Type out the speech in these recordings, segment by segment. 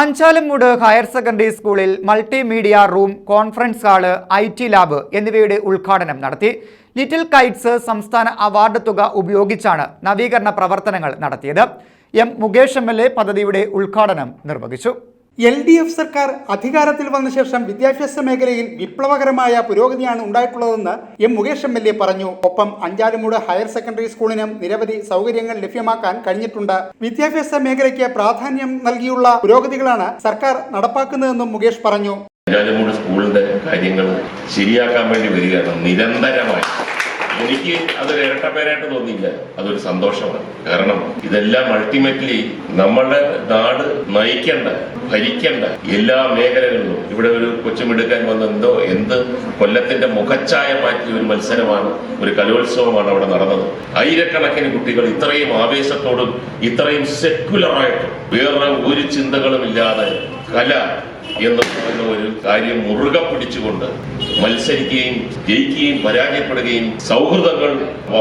Anchalumoodu higher secondary സ്കൂളിൽ multimedia room conference hall I T lab എന്നിവയുടെ ഉദ്ഘാടനം നടത്തി. ലിറ്റിൽ കൈറ്റ്സ് സംസ്ഥാന അവാർഡ് തുക ഉപയോഗിച്ചാണ് നവീകരണ പ്രവർത്തനങ്ങൾ നടത്തിയത്. എം മുകേഷ് എ പദ്ധതിയുടെ ഉദ്ഘാടനം നിർവഹിച്ചു. എൽ ഡി എഫ് സർക്കാർ അധികാരത്തിൽ വന്ന ശേഷം വിദ്യാഭ്യാസ മേഖലയിൽ വിപ്ലവകരമായ പുരോഗതിയാണ് ഉണ്ടായിട്ടുള്ളതെന്ന് M Mukesh M L A പറഞ്ഞു. ഒപ്പം അഞ്ചാലുമൂട് ഹയർ സെക്കൻഡറി സ്കൂളിനും നിരവധി സൗകര്യങ്ങൾ ലഭ്യമാക്കാൻ കഴിഞ്ഞിട്ടുണ്ട്. വിദ്യാഭ്യാസ മേഖലയ്ക്ക് പ്രാധാന്യം നൽകിയുള്ള പുരോഗതികളാണ് സർക്കാർ നടപ്പാക്കുന്നതെന്നും മുകേഷ് പറഞ്ഞു. അഞ്ചാലുമൂട് സ്കൂളിന്റെ കാര്യങ്ങൾ ശരിയാക്കാൻ വേണ്ടി വരികയാണ്. നിരന്തരമായി എനിക്ക് അതൊരു ഇരട്ടപ്പേരായിട്ട് തോന്നിയില്ല. അതൊരു സന്തോഷമാണ്. കാരണം ഇതെല്ലാം അൾട്ടിമേറ്റ്ലി നമ്മളുടെ നാട് നയിക്കേണ്ട ഭരിക്കേണ്ട എല്ലാ മേഖലകളിലും. ഇവിടെ ഒരു കൊച്ചുമിടുക്കാൻ വന്ന എന്തോ കൊല്ലത്തിന്റെ മുഖച്ഛായ മാറ്റിയ ഒരു മത്സരമാണ് ഒരു കലോത്സവമാണ് അവിടെ നടന്നത്. ആയിരക്കണക്കിന് കുട്ടികൾ ഇത്രയും ആവേശത്തോടും ഇത്രയും സെക്കുലറായിട്ടും വേറെ ഒരു ചിന്തകളും ഇല്ലാതെ കല എന്ന് പറയുന്ന ഒരു കാര്യം മുറുകെ പിടിച്ചുകൊണ്ട് മത്സരിക്കുകയും ജയിക്കുകയും പരാജയപ്പെടുകയും സൗഹൃദങ്ങൾ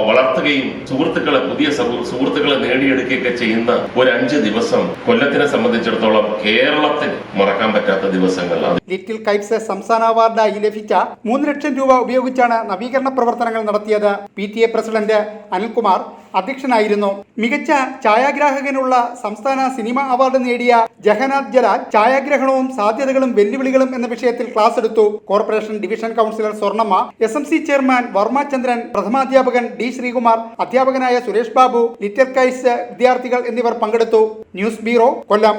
വളർത്തുകയും സുഹൃത്തുക്കളെ പുതിയ സുഹൃത്തുക്കളെ നേടിയെടുക്കുകയൊക്കെ ചെയ്യുന്ന ഒരു അഞ്ച് ദിവസം കൊല്ലത്തിനെ സംബന്ധിച്ചിടത്തോളം കേരളത്തിൽ മറക്കാൻ പറ്റാത്ത ദിവസങ്ങൾ. ലിറ്റിൽ കൈറ്റ്സ് സംസ്ഥാന അവാർഡായി ലഭിച്ച മൂന്ന് ലക്ഷം രൂപ ഉപയോഗിച്ചാണ് നവീകരണ പ്രവർത്തനങ്ങൾ നടത്തിയത് P T A president Anilkumar. അധ്യക്ഷനായിരുന്നു. മികച്ച ഛായാഗ്രാഹകനുള്ള സംസ്ഥാന സിനിമ അവാർഡ് നേടിയ ജഹനാഥ് ജലാൽ ഛായാഗ്രഹണവും സാധ്യതകളും വെല്ലുവിളികളും എന്ന വിഷയത്തിൽ ക്ലാസ് എടുത്തു. Corporation division councillor Swarnamma S M C chairman Varmachandran പ്രഥമാധ്യാപകൻ D Sreekumar അധ്യാപകനായ സുരേഷ് ബാബു ലിറ്റർ കൈസ് വിദ്യാർത്ഥികൾ എന്നിവർ പങ്കെടുത്തു. News bureau Kollam.